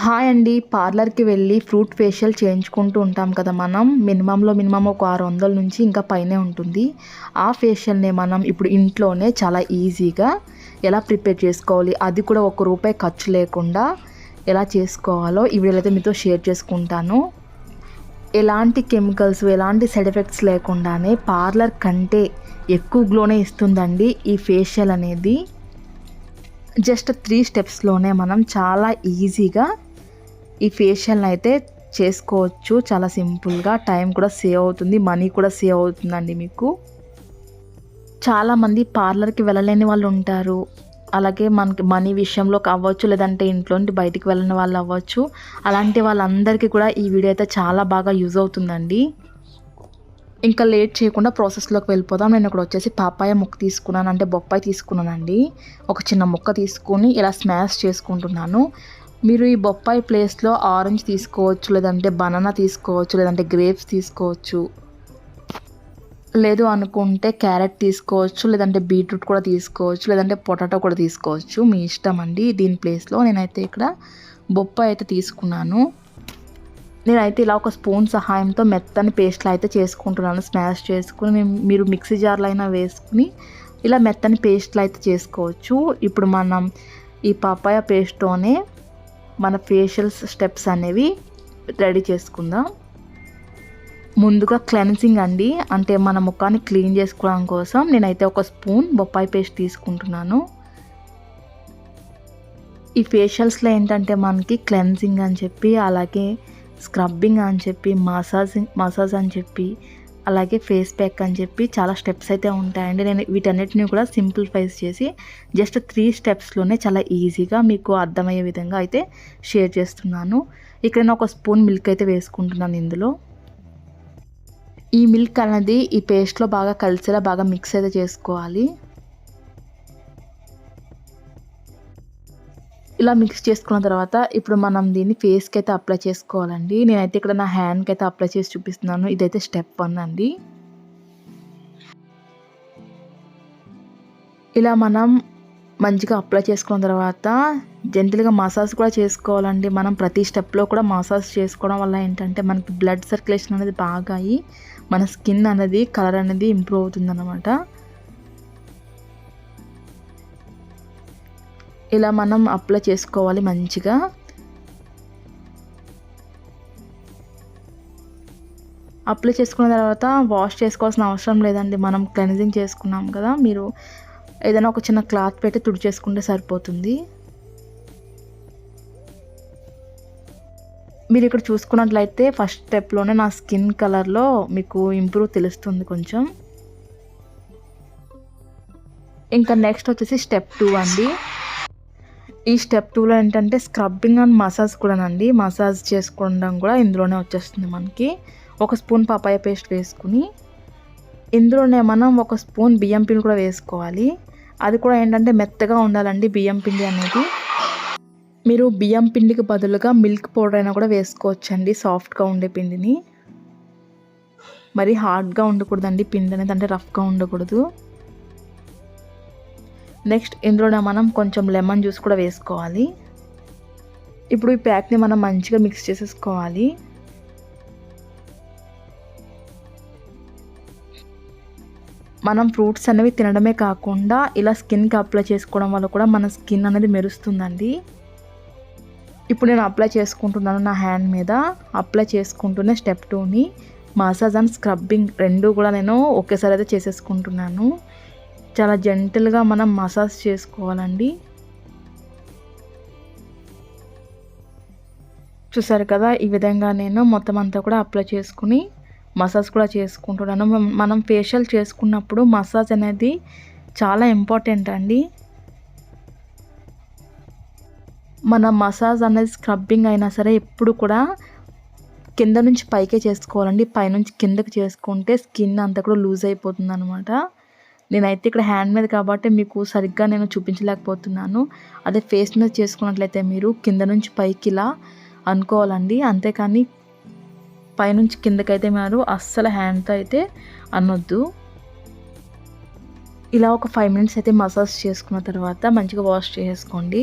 Hi అండి. పార్లర్కి వెళ్ళి ఫ్రూట్ ఫేషియల్ చేయించుకుంటూ ఉంటాం కదా మనం. మినిమంలో మినిమం ఒక ఆరు వందల నుంచి ఇంకా పైనే ఉంటుంది. ఆ ఫేషియల్ని మనం ఇప్పుడు ఇంట్లోనే చాలా ఈజీగా ఎలా ప్రిపేర్ చేసుకోవాలి అది కూడా ఒక రూపాయి ఖర్చు లేకుండా ఎలా చేసుకోవాలో ఈ వీడియోలో అయితే మీతో షేర్ చేసుకుంటాను. ఎలాంటి కెమికల్స్ ఎలాంటి సైడ్ ఎఫెక్ట్స్ లేకుండానే పార్లర్ కంటే ఎక్కువ గ్లోనే ఇస్తుందండి ఈ ఫేషియల్ అనేది. జస్ట్ త్రీ స్టెప్స్లోనే మనం చాలా ఈజీగా ఈ ఫేషియల్ని అయితే చేసుకోవచ్చు. చాలా సింపుల్గా టైం కూడా సేవ్ అవుతుంది. మనీ కూడా సేవ్ అవుతుందండి మీకు. చాలామంది పార్లర్కి వెళ్ళలేని వాళ్ళు ఉంటారు. అలాగే మనకి మనీ విషయంలో అవ్వచ్చు లేదంటే ఇంట్లో నుండి బయటికి వెళ్ళని వాళ్ళు అవ్వచ్చు. అలాంటి వాళ్ళందరికీ కూడా ఈ వీడియో అయితే చాలా బాగా యూజ్ అవుతుందండి. ఇంకా లేట్ చేయకుండా ప్రాసెస్లోకి వెళ్ళిపోదాం. నేను ఇక్కడ వచ్చేసి పాపాయ ముక్క తీసుకున్నాను. అంటే బొప్పాయి తీసుకున్నానండి. ఒక చిన్న ముక్క తీసుకొని ఇలా స్మాష్ చేసుకుంటున్నాను. మీరు ఈ బొప్పాయి ప్లేస్లో ఆరెంజ్ తీసుకోవచ్చు లేదంటే బనానా తీసుకోవచ్చు లేదంటే గ్రేప్స్ తీసుకోవచ్చు. లేదు అనుకుంటే క్యారెట్ తీసుకోవచ్చు లేదంటే బీట్రూట్ కూడా తీసుకోవచ్చు లేదంటే పొటాటో కూడా తీసుకోవచ్చు. మీ ఇష్టం అండి. దీని ప్లేస్లో నేనైతే ఇక్కడ బొప్పాయి అయితే తీసుకున్నాను. నేనైతే ఇలా ఒక స్పూన్ సహాయంతో మెత్తని పేస్ట్లు అయితే చేసుకుంటున్నాను. స్మాష్ చేసుకుని మీరు మిక్సీ జార్లో అయినా వేసుకుని ఇలా మెత్తని పేస్ట్లు అయితే చేసుకోవచ్చు. ఇప్పుడు మనం ఈ పాపాయ పేస్ట్తోనే మన ఫేషియల్ స్టెప్స్ అనేవి రెడీ చేసుకుందాం. ముందుగా క్లెన్సింగ్ అండి. అంటే మన ముఖాన్ని క్లీన్ చేసుకోవడం కోసం నేనైతే ఒక స్పూన్ బొప్పాయి పేస్ట్ తీసుకుంటున్నాను. ఈ ఫేషియల్స్లో ఏంటంటే మనకి క్లెన్సింగ్ అని చెప్పి అలాగే స్క్రబ్బింగ్ అని చెప్పి మసాజింగ్ మసాజ్ అని చెప్పి అలాగే ఫేస్ ప్యాక్ అని చెప్పి చాలా స్టెప్స్ అయితే ఉంటాయండి. నేను వీటన్నిటిని కూడా సింప్లిఫైస్ చేసి జస్ట్ త్రీ స్టెప్స్లోనే చాలా ఈజీగా మీకు అర్థమయ్యే విధంగా అయితే షేర్ చేస్తున్నాను. ఇక్కడ నేను ఒక స్పూన్ మిల్క్ అయితే వేసుకుంటున్నాను ఇందులో. ఈ మిల్క్ అనేది ఈ పేస్ట్లో బాగా కలిసేలా బాగా మిక్స్ అయితే చేసుకోవాలి. ఇలా మిక్స్ చేసుకున్న తర్వాత ఇప్పుడు మనం దీన్ని ఫేస్కి అయితే అప్లై చేసుకోవాలండి. నేనైతే ఇక్కడ నా హ్యాండ్కి అయితే అప్లై చేసి చూపిస్తున్నాను. ఇదైతే స్టెప్ వన్ అండి. ఇలా మనం మంచిగా అప్లై చేసుకున్న తర్వాత జెంటిల్గా మసాజ్ కూడా చేసుకోవాలండి. మనం ప్రతి స్టెప్లో కూడా మసాజ్ చేసుకోవడం వల్ల ఏంటంటే మనకి బ్లడ్ సర్క్యులేషన్ అనేది బాగా అయ్యి మన స్కిన్ అనేది కలర్ అనేది ఇంప్రూవ్ అవుతుందన్నమాట. ఇలా మనం అప్లై చేసుకోవాలి మంచిగా. అప్లై చేసుకున్న తర్వాత వాష్ చేసుకోవాల్సిన అవసరం లేదండి. మనం క్లెన్జింగ్ చేసుకున్నాం కదా మీరు ఏదైనా ఒక చిన్న క్లాత్ పెట్టి తుడిచేసుకుంటే సరిపోతుంది. మీరు ఇక్కడ చూసుకున్నట్లయితే ఫస్ట్ స్టెప్లోనే నా స్కిన్ కలర్లో మీకు ఇంప్రూవ్ తెలుస్తుంది కొంచెం. ఇంకా నెక్స్ట్ వచ్చేసి స్టెప్ టూ అండి. ఈ స్టెప్ టూలో ఏంటంటే స్క్రబ్బింగ్ అండ్ మసాజ్ కూడానండి. మసాజ్ చేసుకోవడం కూడా ఇందులోనే వచ్చేస్తుంది మనకి. ఒక స్పూన్ పపాయ పేస్ట్ వేసుకుని ఇందులోనే మనం ఒక స్పూన్ బియ్యం పిండి కూడా వేసుకోవాలి. అది కూడా ఏంటంటే మెత్తగా ఉండాలండి బియ్యం పిండి అనేది. మీరు బియ్యం పిండికి బదులుగా మిల్క్ పౌడర్ అయినా కూడా వేసుకోవచ్చండి సాఫ్ట్గా ఉండే పిండిని. మరి హార్డ్గా ఉండకూడదండి. పిండి అనేది అంటే రఫ్గా ఉండకూడదు. నెక్స్ట్ ఇందులోనే మనం కొంచెం లెమన్ జ్యూస్ కూడా వేసుకోవాలి. ఇప్పుడు ఈ ప్యాక్ని మనం మంచిగా మిక్స్ చేసేసుకోవాలి. మనం ఫ్రూట్స్ అనేవి తినడమే కాకుండా ఇలా స్కిన్కి అప్లై చేసుకోవడం వల్ల కూడా మన స్కిన్ అనేది మెరుస్తుందండి. ఇప్పుడు నేను అప్లై చేసుకుంటున్నాను నా హ్యాండ్ మీద. అప్లై చేసుకుంటూనే స్టెప్ టూని. మసాజ్ అండ్ స్క్రబ్బింగ్ రెండు కూడా నేను ఒకేసారి అయితే చేసేసుకుంటున్నాను. చాలా జెంటల్గా మనం మసాజ్ చేసుకోవాలండి. చూసారు కదా ఈ విధంగా నేను మొత్తం అంతా కూడా అప్లై చేసుకుని మసాజ్ కూడా చేసుకుంటున్నాను. మనం ఫేషియల్ చేసుకున్నప్పుడు మసాజ్ అనేది చాలా ఇంపార్టెంట్ అండి. మన మసాజ్ అనేది స్క్రబ్బింగ్ అయినా సరే ఎప్పుడు కూడా కింద నుంచి పైకే చేసుకోవాలండి. పైనుంచి కిందకి చేసుకుంటే స్కిన్ అంతా కూడా లూజ్ అయిపోతుంది అనమాట నేనైతే ఇక్కడ హ్యాండ్ మీద కాబట్టి మీకు సరిగ్గా నేను చూపించలేకపోతున్నాను. అదే ఫేస్ మీద చేసుకున్నట్లయితే మీరు కింద నుంచి పైకి ఇలా అనుకోవాలండి. అంతేకాని పైనుంచి కిందకైతే మీరు అస్సలు హ్యాండ్తో అయితే అనొద్దు. ఇలా ఒక ఫైవ్ మినిట్స్ అయితే మసాజ్ చేసుకున్న తర్వాత మంచిగా వాష్ చేసుకోండి.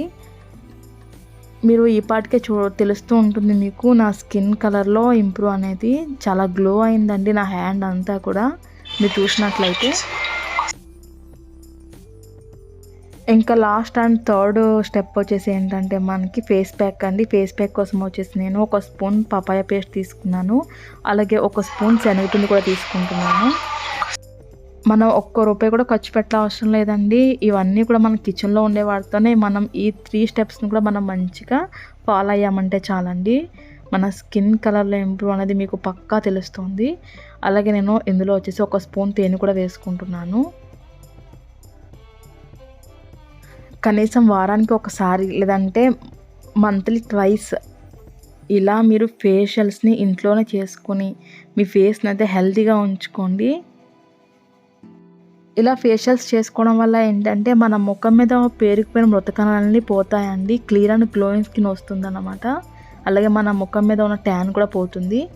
మీరు ఈ పాటికే చూ తెలుస్తూ ఉంటుంది మీకు నా స్కిన్ కలర్లో ఇంప్రూవ్ అనేది. చాలా గ్లో అయిందండి నా హ్యాండ్ అంతా కూడా. మీరు చూసినట్లయితే. ఇంకా లాస్ట్ అండ్ థర్డ్ స్టెప్ వచ్చేసి ఏంటంటే మనకి ఫేస్ ప్యాక్ అండి. ఫేస్ ప్యాక్ కోసం వచ్చేసి నేను ఒక స్పూన్ పపాయ పేస్ట్ తీసుకున్నాను. అలాగే ఒక స్పూన్ శనగపిండి కూడా తీసుకుంటున్నాను. మనం ఒక్క రూపాయి కూడా ఖర్చు పెట్ట అవసరం లేదండి. ఇవన్నీ కూడా మన కిచెన్లో ఉండే వాటితోనే మనం ఈ త్రీ స్టెప్స్ని కూడా మనం మంచిగా ఫాలో అయ్యామంటే చాలండి. మన స్కిన్ కలర్లో ఇంప్రూవ్ అనేది మీకు పక్కా తెలుస్తుంది. అలాగే నేను ఇందులో వచ్చేసి ఒక స్పూన్ తేనె కూడా వేసుకుంటున్నాను. కనీసం వారానికి ఒకసారి లేదంటే మంత్లీ ట్వైస్ ఇలా మీరు ఫేషియల్స్ని ఇంట్లోనే చేసుకొని మీ ఫేస్ని అయితే హెల్తీగా ఉంచుకోండి. ఇలా ఫేషియల్స్ చేసుకోవడం వల్ల ఏంటంటే మన ముఖం మీద పేరుకుపోయిన మృతకణాలన్నీ పోతాయండి. క్లియర్ అండ్ గ్లోయింగ్ స్కిన్ వస్తుందన్నమాట. అలాగే మన ముఖం మీద ఉన్న ట్యాన్ కూడా పోతుంది.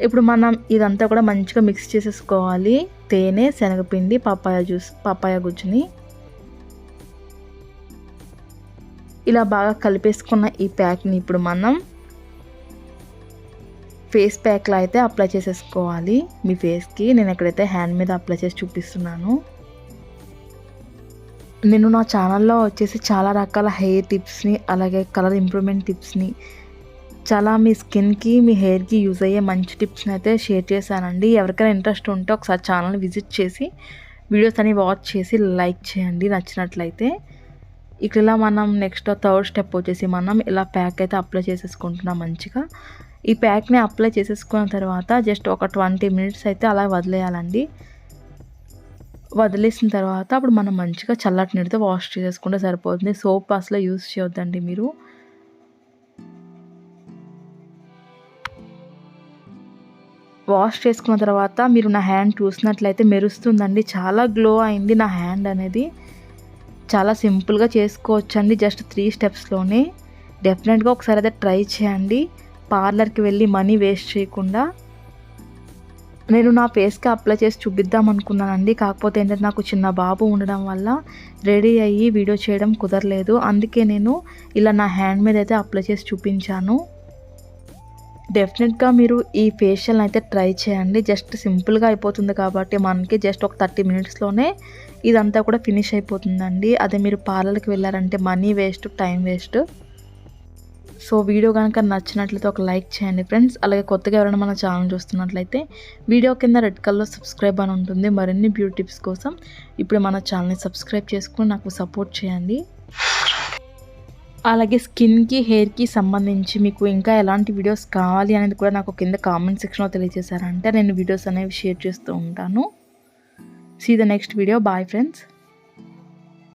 ఇప్పుడు మనం ఇదంతా కూడా మంచిగా మిక్స్ చేసేసుకోవాలి. తేనె శనగపిండి పప్పాయ జ్యూస్ పప్పాయ గుజ్జుని. ఇలా బాగా కలిపేసుకున్న ఈ ప్యాక్ని ఇప్పుడు మనం ఫేస్ ప్యాక్లో అయితే అప్లై చేసేసుకోవాలి. మీ ఫేస్కి నేను ఎక్కడైతే హ్యాండ్ మీద అప్లై చేసి చూపిస్తున్నాను. నేను నా ఛానల్లో వచ్చేసి చాలా రకాల హెయిర్ టిప్స్ని అలాగే కలర్ ఇంప్రూవ్మెంట్ టిప్స్ని చాలా మీ స్కిన్కి మీ హెయిర్కి యూజ్ అయ్యే మంచి టిప్స్ని అయితే షేర్ చేశానండి. ఎవరికైనా ఇంట్రెస్ట్ ఉంటే ఒకసారి ఛానల్ని విజిట్ చేసి వీడియోస్ అని వాచ్ చేసి లైక్ చేయండి. నచ్చినట్లయితే ఇట్లా ఇలా మనం నెక్స్ట్ థర్డ్ స్టెప్ వచ్చేసి మనం ఇలా ప్యాక్ అయితే అప్లై చేసేసుకుంటున్నాం మంచిగా. ఈ ప్యాక్ని అప్లై చేసేసుకున్న తర్వాత జస్ట్ ఒక ట్వంటీ మినిట్స్ అయితే అలా వదిలేయాలండి. వదిలేసిన తర్వాత అప్పుడు మనం మంచిగా చల్లటి నీటితో వాష్ చేసేసుకుంటే సరిపోతుంది. సోప్ అసలు యూస్ చేయొద్దండి మీరు. వాష్ చేసుకున్న తర్వాత మీరు నా హ్యాండ్ చూసినట్లయితే మెరుస్తుందండి. చాలా గ్లో అయింది నా హ్యాండ్ అనేది. చాలా సింపుల్గా చేసుకోవచ్చండి జస్ట్ త్రీ స్టెప్స్లోనే. డెఫినెట్గా ఒకసారి అయితే ట్రై చేయండి. పార్లర్కి వెళ్ళి మనీ వేస్ట్ చేయకుండా. నేను నా ఫేస్కి అప్లై చేసి చూపిద్దాం అనుకున్నానండి. కాకపోతే ఏంటంటే నాకు చిన్న బాబు ఉండడం వల్ల రెడీ అయ్యి వీడియో చేయడం కుదరలేదు. అందుకే నేను ఇలా నా హ్యాండ్ మీద అయితే అప్లై చేసి చూపించాను. డెఫినెట్గా మీరు ఈ ఫేషియల్ అయితే ట్రై చేయండి. జస్ట్ సింపుల్గా అయిపోతుంది కాబట్టి మనకి జస్ట్ ఒక థర్టీ మినిట్స్లోనే ఇదంతా కూడా ఫినిష్ అయిపోతుందండి. అదే మీరు పార్లర్కి వెళ్ళారంటే money waste time waste. So video కనుక నచ్చినట్లయితే ఒక లైక్ చేయండి ఫ్రెండ్స్. అలాగే కొత్తగా ఎవరైనా మన ఛానల్ చూస్తున్నట్లయితే వీడియో కింద రెడ్ కలర్ సబ్స్క్రైబ్ అని ఉంటుంది. మరిన్ని బ్యూటీ టిప్స్ కోసం ఇప్పుడు మన ఛానల్ని సబ్స్క్రైబ్ చేసుకుని నాకు సపోర్ట్ చేయండి. అలాగే స్కిన్కి హెయిర్కి సంబంధించి మీకు ఇంకా ఎలాంటి వీడియోస్ కావాలి అనేది కూడా నాకు కింద కామెంట్ సెక్షన్లో తెలియజేశారంటే నేను వీడియోస్ అనేవి షేర్ చేస్తూ ఉంటాను. See the next video bye friends